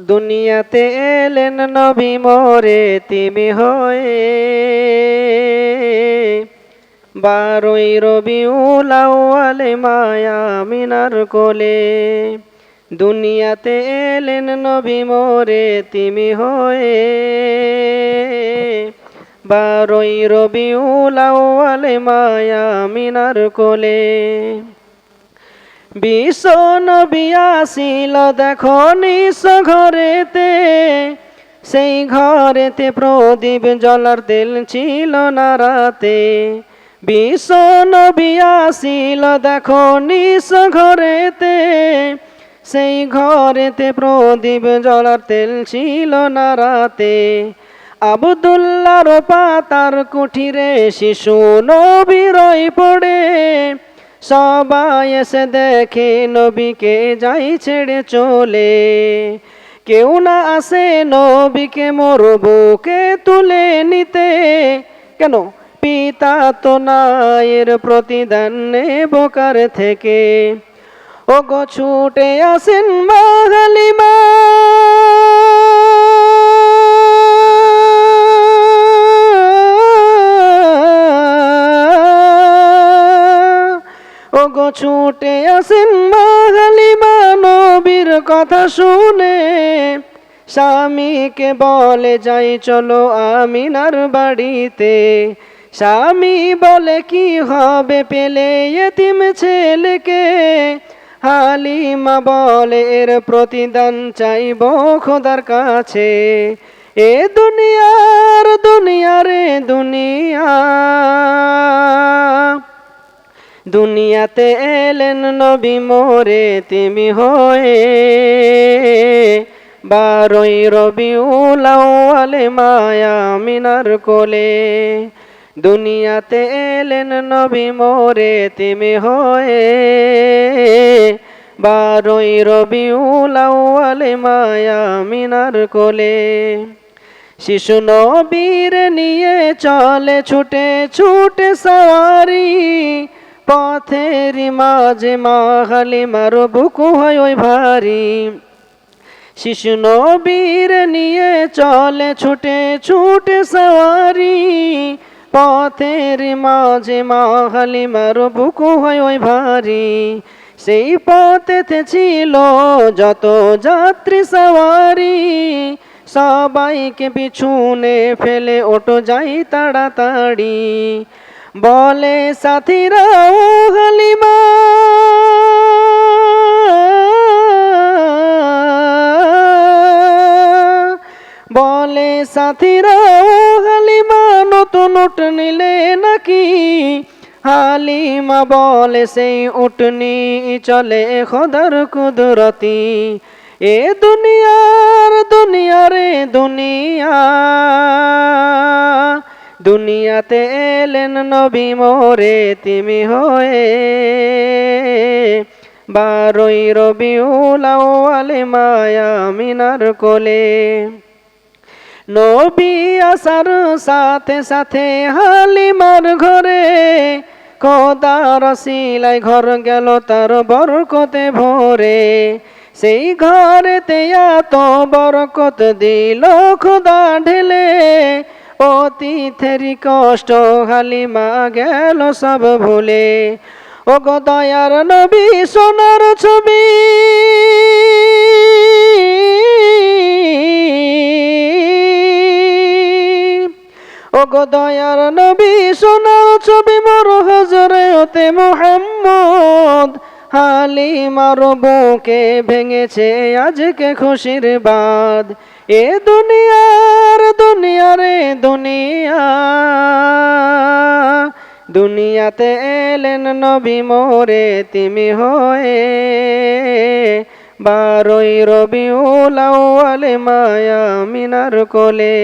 দুনিয়াতে এলেন নবী মোরে তিমি হয়ে। বারোই রবিউল আউয়ালে মায়া মিনার কোলে। দুনিয়াতে এলেন নবী মোরে তিমি হয়ে। বারোই রবিউল আউয়ালে মায়া মিনার কোলে। বিশ্ব নবী আসিল, দেখো নিস ঘরেতে। সেই ঘরেতে প্রদীপ জলার তেল ছিল না রাতে। বিশ্ব নবী আসিল, দেখো নিস ঘরেতে। সেই ঘরেতে প্রদীপ জলার তেল ছিল না রাতে। আবদুল্লার পাতার কুঠিরে শিশু নবীরই পড়ে। সবাই এসে দেখে নবীকে যাই ছেড়ে চলে। কেউ না আসে নবীকে মোর বুকে তুলে নিতে। কেন? পিতা তো নায়ের প্রতিদান বোকার থেকে। ও গো ছুটে আসেন মাহালিমা। ও গো ছুটে আসেন মাহালিমা নবীর কথা শুনে। স্বামীকে বলে, যাই চলো আমিনার বাড়িতে। স্বামী বলে, কি হবে পেলে এতিম ছেলেকে? হালিমা বলে, এর প্রতিদান চাইব খোদার কাছে। এ দুনিয়ার দুনিয়ারে দুনিয়া। দুনিয়াতে এলেন নবী মোরে তিমি হয়ে। বারোই রবিউল আউয়ালে মায়া মিনার কোলে। দুনিয়াতে এলেন নবী মোরে তিমি হয়ে। বারোই রবিউল আউয়ালে মায়া মিনার কোলে। শিশু নবীর নিয়ে চলে ছুটে ছুটে সারি। পথের মাঝে মাহালি মারো বুকু হয় ওই ভারী। শিশু নবীর নিয়ে চলে ছুটে ছুটে সওয়ারি। পথের মাঝে মাহালি মারো বুকু হয় ওই ভারী। সেই পথেতে ছিল যত যাত্রী সওয়ারি। সবাইকে পিছুনে ফেলে ওটো যাই তাড়াতাড়ি। বলে সাথীরা ও হালিমা, বলে সাথীরা ও হালিমা, নতুন উঠ নিলে নাকি? হালিমা বলে, সেই উঠনি চলে খোদার কুদরতি। এ দুনিয়ার দুনিয়ারে দুনিয়া দুনিয়াতে এলেন নবী মোরে তিমি হয়ে। বারোই রবিউল আউয়ালে মায়া মিনার কোলে। নবী আসার সাথে সাথে হালিমার ঘরে খোদার সিলাই ঘর গেল তার বরকতে ভরে। সেই ঘরেতে এত বরকত দিল খোদা ঢেলে। অতিথেরি কষ্ট হালিমা গেল সব ভুলে। ও গো দয়ার নবী, সোনার ছবি। ও গো দয়ার নবী, সোনার ছবি, মোর হজরতে মোহাম্মদ। হালিমার বুকে ভেঙেছে আজকে খুশির বাদ এ দুনিয়ার দুনিয়ারে দুনিয়া। দুনিয়াতে এলেন নবী মোরে তিমি হয়ে। বারোই রবিউল আউয়ালে মায়া মিনার কোলে।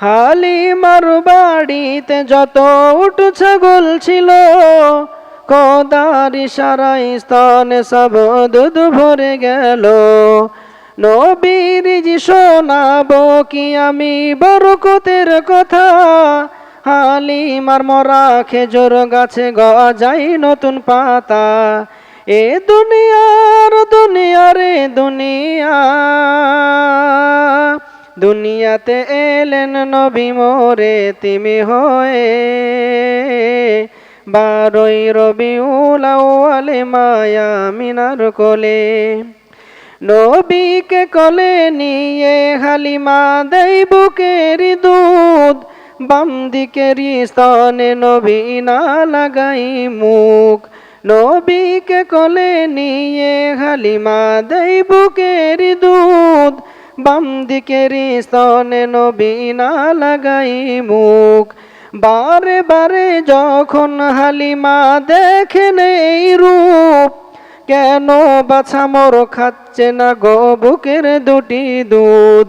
হালিমার বাড়িতে যত উঠ ছাগল ছিল কদারি সারাই স্থানে সব দুধ ভরে গেল। নবীর জি শোনাবো কি আমি বরকতের কথা? হালিমার মরা খেজুর গাছে গজাই নতুন পাতা। এ দুনিয়ার দুনিয়ারে দুনিয়া। দুনিয়াতে এলেন নবী মোরে তিমি হয়ে। বারোই রবিউল আউয়ালে মায়া মিনার কোলে। নবীকে কলে নিয়ে হালিমা দেই বুকের দুধ বাম দিকের স্তনে নবী না লাগাই মুখ। নবীকে কলে নিয়ে হালিমা দেই বুকের দুধ বাম দিকের স্তনে নবী না লাগাই মুখ। বারে বারে যখন হালিমা দেখেন এই রূপ, কেন বাছা মোর খাচ্ছে না গো বুকের দুটি দুধ?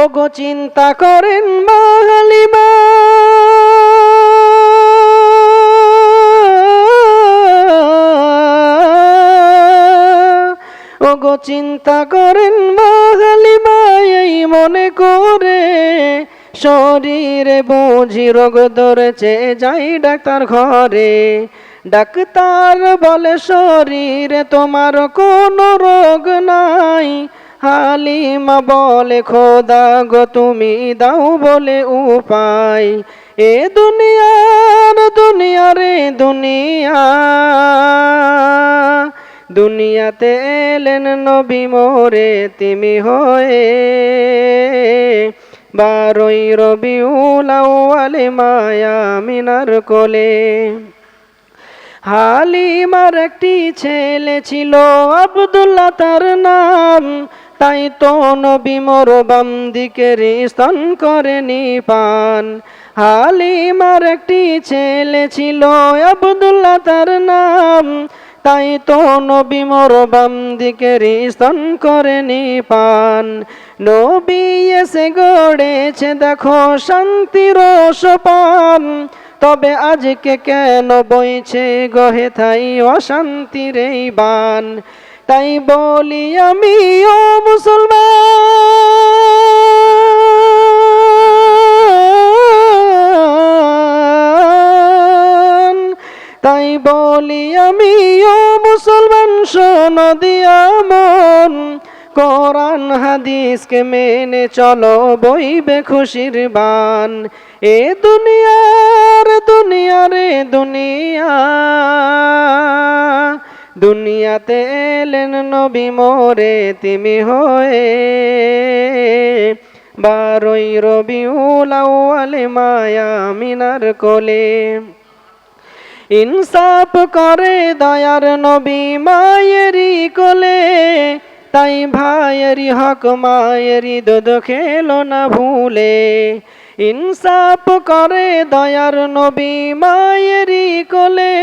ও গো চিন্তা করেন মা হালিমা। চিন্তা করেন মা হালিমা, এই মনে করে শরীরে বুঝি রোগ ধরেছে, যাই ডাক্তার ঘরে। ডাক্তার বলে, শরীরে তোমার কোনো রোগ নাই। হালিমা বলে, খোদা গো, তুমি দাও বলে উপায়। এ দুনিয়ার দুনিয়ারে দুনিয়া। দুনিয়াতে এলেন নবী মোরে, তিমি হয়ে বারোই রবিউল আউয়ালে মায়া মিনার কোলে। হালিমার একটি ছেলে ছিল, আব্দুল্লাহ তার নাম। তাই তো নবী মোর বাম দিকের স্তন করেনি পান। হালিমার একটি ছেলে ছিল, আব্দুল্লাহ তার নাম। তাই তো নবী মোর বাম দিকের স্তন করেনি পান নবী এসে গড়েছে দেখো শান্তির সোপান। তবে আজকে কেন বইছে গহে থাই অশান্তির বান? তাই বলি আমি, ও মুসলমান! তাই বলি আমি, ও মুসলমান শোন দিয়া মন কোরআন হাদিসকে মেনে চলো, বইবে খুশির বান। এ দুনিয়ার দুনিয়ারে দুনিয়া। দুনিয়াতে এলেন নবী মোরে, তিমি হয়ে। বারোই রবিউল আউয়ালে মায়া মিনার কোলে। ইনসাফ করে দয়ার নবী মায়েরি কোলে। তাই ভাইয়েরি হক মায়েরি দুধ খেলো না ভুলে। ইনসাফ করে দয়ার নবী মায়েরি কোলে।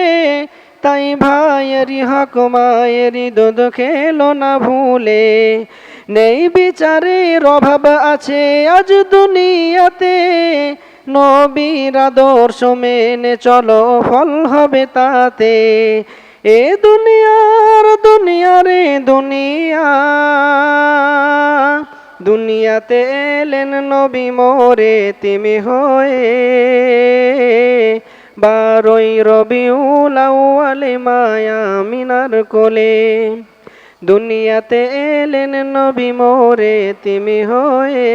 তাই ভাইয়েরি হক মায়েরি দুধ খেলো না ভুলে। নেই বিচারের অভাব আছে আজ দুনিয়াতে। নবীর আদর্শ মেনে চলো, ফল হবে তাতে। এ দুনিয়ার দুনিয়ারে দুনিয়া, দুনিয়াতে এলেন নবী মোরে তিমি হয়ে। বারোই রবিউল আউয়ালে মায়া মিনার কোলে, দুনিয়াতে এলেন নবী মোরে তিমি হয়ে।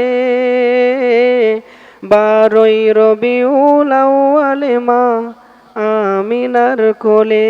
বারোই রবিউল আউয়ালে মা আমিনার কোলে।